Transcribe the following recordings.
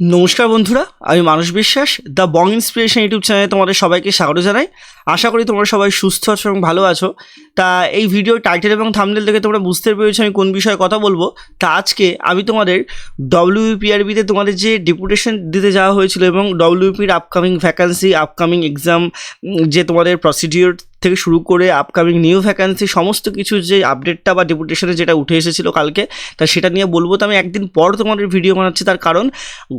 নমস্কার বন্ধুরা আমি মানুষ বিশ্বাস দ্য বং ইন্সপিরেশন ইউটিউব চ্যানেলে তোমাদের সবাইকে স্বাগত জানাই। আশা করি তোমরা সবাই সুস্থ আছো এবং ভালো আছো। তা এই ভিডিও টাইটেল এবং থামনেল দেখে তোমরা বুঝতে পেরেছ আমি কোন বিষয়ে কথা বলব। তা আজকে আমি তোমাদের ডব্লিউপিআরবিতে তোমাদের যে ডেপুটেশন দিতে যাওয়া হয়েছিল এবং ডব্লিউপির আপকামিং ভ্যাকান্সি আপকামিং এক্সাম যে তোমাদের প্রসিডিওর থেকে শুরু করে আপকামিং নিউ ভ্যাকান্সি সমস্ত কিছু যে আপডেটটা বা ডেপুটেশনে যেটা উঠে এসেছিল কালকে, তা সেটা নিয়ে বলব। তো আমি একদিন পর তোমাদের ভিডিও বানাচ্ছি, তার কারণ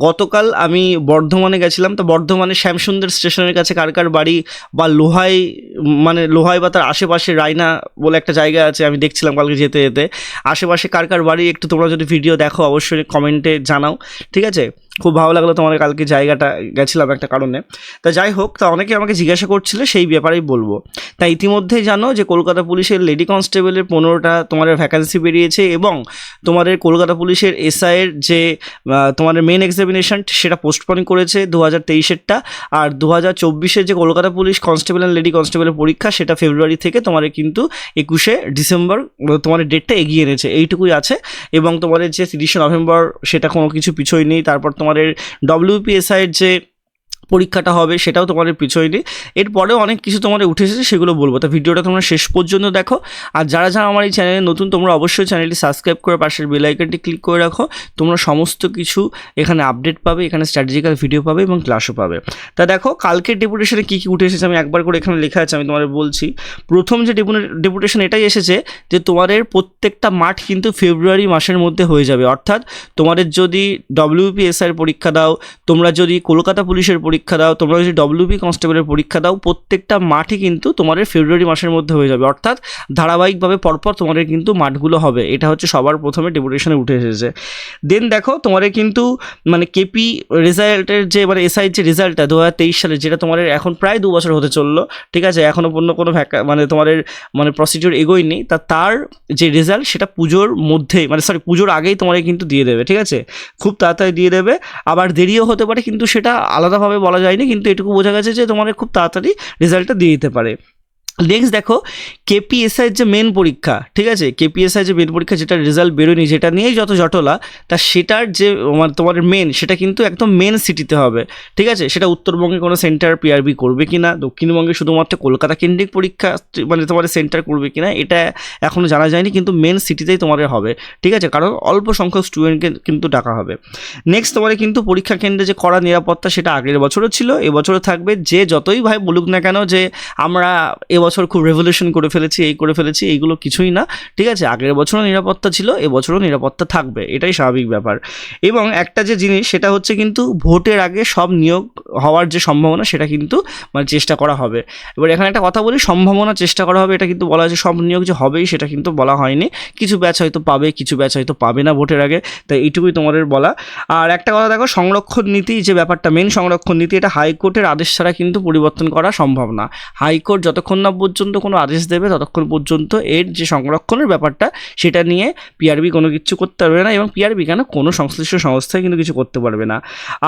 গতকাল আমি বর্ধমানে গেছিলাম। তো বর্ধমানে শ্যামসুন্দর স্টেশনের কাছে কার কার বাড়ি বা লোহাই মানে লোহাই বা তার আশেপাশে রায়না বলে একটা জায়গা আছে, আমি দেখছিলাম কালকে যেতে যেতে। আশেপাশে কার কার বাড়ি, একটু তোমরা যদি ভিডিও দেখো, অবশ্যই কমেন্টে জানাও, ঠিক আছে? খুব ভালো লাগল তোমার কালকে জায়গাটা গেছিলাম একটা কারণে। তা যাই হোক তা অনেকে আমাকে জিজ্ঞাসা করছিল সেই ব্যাপারেই বলব। তা ইতিমধ্যেই জানো যে কলকাতা পুলিশের লেডি কনস্টেবলের পনেরোটা তোমাদের ভ্যাকান্সি বেরিয়েছে এবং তোমাদের কলকাতা পুলিশের এসআইয়ের যে তোমাদের মেন এক্সামিনেশন সেটা পোস্টপন করেছে দু হাজার তেইশেরটা। আর দু হাজার চব্বিশের যে Kolkata police constable and lady কনস্টেবলের পরীক্ষা সেটা ফেব্রুয়ারি থেকে তোমাদের কিন্তু একুশে ডিসেম্বর আহ, তোমাদের ডেটটা এগিয়ে এনেছে। এইটুকুই আছে এবং তোমাদের যে তিরিশে নভেম্বর সেটা কোনো কিছু পিছোই নেই। তারপর তোমাদের ডব্লিউপিএসআইয়ের যে পরীক্ষাটা হবে সেটাও তোমাদের পিছোয় নেই এরপরেও অনেক কিছু তোমাদের উঠে এসেছে, সেগুলো বলব। তা ভিডিওটা তোমরা শেষ পর্যন্ত দেখো। আর যারা যারা আমার এই চ্যানেলে নতুন, তোমরা অবশ্যই চ্যানেলটি সাবস্ক্রাইব করে পাশের বেল আইকনটি ক্লিক করে রাখো। তোমরা সমস্ত কিছু এখানে আপডেট পাবে, এখানে স্ট্র্যাটেজিক্যাল ভিডিও পাবে এবং ক্লাসও পাবে। তা দেখো, কালকের ডেপুটেশনে কী কী উঠে এসেছে আমি একবার করে এখানে লেখা আছে, আমি তোমাদের বলছি। প্রথম যে ডেপুটেশন এটাই এসেছে যে তোমাদের প্রত্যেকটা মাঠ কিন্তু ফেব্রুয়ারি মাসের মধ্যে হয়ে যাবে। অর্থাৎ তোমাদের যদি ডব্লিউপিএসআর পরীক্ষা দাও, তোমরা যদি কলকাতা পুলিশের পরীক্ষা দাও, তোমরা যদি ডব্লিউপি কনস্টেবলের পরীক্ষা দাও, প্রত্যেকটা মাঠই কিন্তু তোমাদের ফেব্রুয়ারি মাসের মধ্যে হয়ে যাবে। অর্থাৎ ধারাবাহিকভাবে পরপর তোমাদের কিন্তু মাঠগুলো হবে। এটা হচ্ছে সবার প্রথমে ডেপুটেশনে উঠে এসেছে। দেন দেখো, তোমাদের কিন্তু মানে কেপি রেজাল্টের যে মানে এসআই যে রেজাল্টটা দু হাজার তেইশ সালে, যেটা তোমাদের এখন প্রায় দু বছর হতে চলল, ঠিক আছে? এখনও পর্যন্ত কোনো ভ্যাকা মানে তোমাদের মানে প্রসিডিওর এগোয়নি, তা তার যে রেজাল্ট সেটা পুজোর মধ্যেই মানে সরি পুজোর আগেই তোমাদের কিন্তু দিয়ে দেবে, ঠিক আছে? খুব তাড়াতাড়ি দিয়ে দেবে। আবার দেরিও হতে পারে, কিন্তু সেটা আলাদাভাবে বলা যায়নি কিন্তু এটুকু বোঝা গেছে যে তোমাদের খুব তাড়াতাড়ি রেজাল্টটা দিয়ে দিতে পারে। নেক্সট দেখো কেপিএসআই যে মেন পরীক্ষা, ঠিক আছে? কেপিএসআই যে মেন পরীক্ষা যেটা রেজাল্ট বেরোয়নি, যেটা নিয়েই যত জটলা, তা সেটার যে, তোমার মেন সেটা কিন্তু একদম মেন সিটিতে হবে, ঠিক আছে? সেটা উত্তরবঙ্গে কোনো সেন্টার পিআরবি করবে কি না দক্ষিণবঙ্গে শুধুমাত্র কলকাতা কেন্দ্রিক পরীক্ষা মানে তোমাদের সেন্টার করবে কি না এটা এখনও জানা যায়নি, কিন্তু মেন সিটিতেই তোমাদের হবে, ঠিক আছে? কারণ অল্প সংখ্যক স্টুডেন্টকে কিন্তু ডাকা হবে। নেক্সট তোমাদের কিন্তু পরীক্ষা কেন্দ্রে যে কড়া নিরাপত্তা, সেটা আগের বছরও ছিল, এবছরও থাকবে, যে যতই ভাই বলুক না কেন যে আমরা এবছর খুব রেভলিউশন করে ফেলেছি, এই করে ফেলেছি, এইগুলো কিছুই না। ঠিক আছে, আগের বছরও নিরাপত্তা ছিল, এবছরও নিরাপত্তা থাকবে, এটাই স্বাভাবিক ব্যাপার। এবং একটা যে জিনিস, সেটা হচ্ছে কিন্তু ভোটের আগে সব নিয়োগ হওয়ার যে সম্ভাবনা, সেটা কিন্তু মানে চেষ্টা করা হবে। এবার এখানে একটা কথা বলি, সম্ভাবনা চেষ্টা করা হবে, এটা কিন্তু বলা হয়েছে সব নিয়োগ যে হবেই, সেটা কিন্তু বলা হয়নি। কিছু ব্যাচ হয়তো পাবে, কিছু ব্যাচ হয়তো পাবে না ভোটের আগে, তাই এইটুকুই তোমাদের বলা। আর একটা কথা দেখো, সংরক্ষণ নীতি, যে ব্যাপারটা মেন সংরক্ষণ নীতি, এটা হাইকোর্টের আদেশ ছাড়া কিন্তু পরিবর্তন করা সম্ভব না। হাইকোর্ট যতক্ষণ না পর্যন্ত কোনো আদেশ দেবে ততক্ষণ পর্যন্ত এর যে সংরক্ষণের ব্যাপারটা সেটা নিয়ে পিআরবি কোনো কিছু করতে পারবে না এবং পিআরবি কেন কোনো সংশ্লিষ্ট সংস্থায় কিন্তু কিছু করতে পারবে না।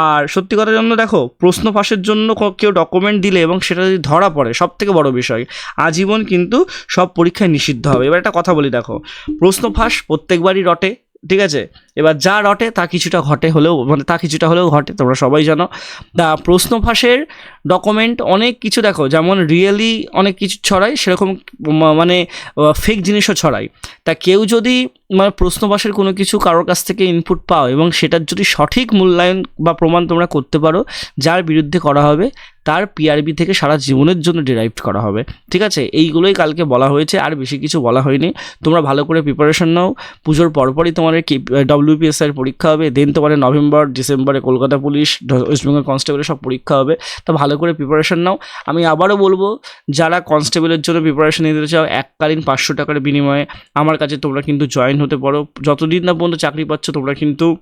আর সত্যি কথার জন্য দেখো, প্রশ্ন ফাঁসের জন্য কেউ ডকুমেন্ট দিলে এবং সেটা যদি ধরা পড়ে সব থেকে বড় বিষয়, আজীবন কিন্তু সব পরীক্ষায় নিষিদ্ধ হবে। এবার একটা কথা বলি দেখো, প্রশ্ন ফাঁস প্রত্যেকবারই রটে। ঠিক আছে? এবার যা রটে তা কিছুটা ঘটে হলেও মানে তা কিছুটা হলেও ঘটে, তোমরা সবাই জানো। তা প্রশ্ন ফাঁসের ডকুমেন্ট অনেক কিছু দেখো, যেমন রিয়েলি অনেক কিছু ছড়ায়, সেরকম মানে ফেক জিনিসও ছড়ায়। তা কেউ যদি মানে প্রশ্নবাসের কোনো কিছু কারোর কাছ থেকে ইনপুট পাও এবং সেটার যদি সঠিক মূল্যায়ন বা প্রমাণ তোমরা করতে পারো, যার বিরুদ্ধে করা হবে, তার পিআরবি থেকে সারা জীবনের জন্য ডিরাইভ করা হবে। ঠিক আছে? এইগুলোই কালকে বলা হয়েছে, আর বেশি কিছু বলা হয়নি। তোমরা ভালো করে প্রিপারেশন নাও। পুজোর পরপরই তোমাদের কি ডব্লিউপিএসআর পরীক্ষা হবে। দেন তোমাদের নভেম্বর ডিসেম্বরে কলকাতা পুলিশ ওয়েস্ট বেঙ্গল কনস্টেবলের সব পরীক্ষা হবে। তা ভালো করে প্রিপারেশন নাও। আমি আবারও বলব, যারা কনস্টেবলের জন্য প্রিপারেশন নিতে চাও, এককালীন পাঁচশো টাকার বিনিময়ে আমার কাছে তোমরা কিন্তু জয়েন হতে পারো। যতদিন না পর্যন্ত চাকরি পাচ্ছ, তোমরা কিন্তু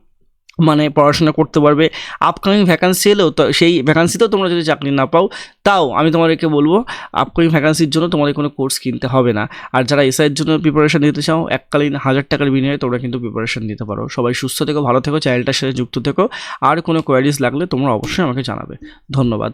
মানে পড়াশোনা করতে পারবে। আপকামিং ভ্যাকান্সি এলেও তো, সেই ভ্যাকান্সিতেও তোমরা যদি চাকরি না পাও, তাও আমি তোমাদেরকে বলব আপকামিং ভ্যাকান্সির জন্য তোমাদের কোনো কোর্স কিনতে হবে না। আর যারা এসআইয়ের জন্য প্রিপারেশন নিতে চাও, এককালীন হাজার টাকার বিনিময়ে তোমরা কিন্তু প্রিপারেশন নিতে পারো। সবাই সুস্থ থেকো, ভালো থেকো চ্যানেলটার সাথে যুক্ত থেকো। আর কোনো কোয়ারিজ লাগলে তোমরা অবশ্যই আমাকে জানাবে। ধন্যবাদ।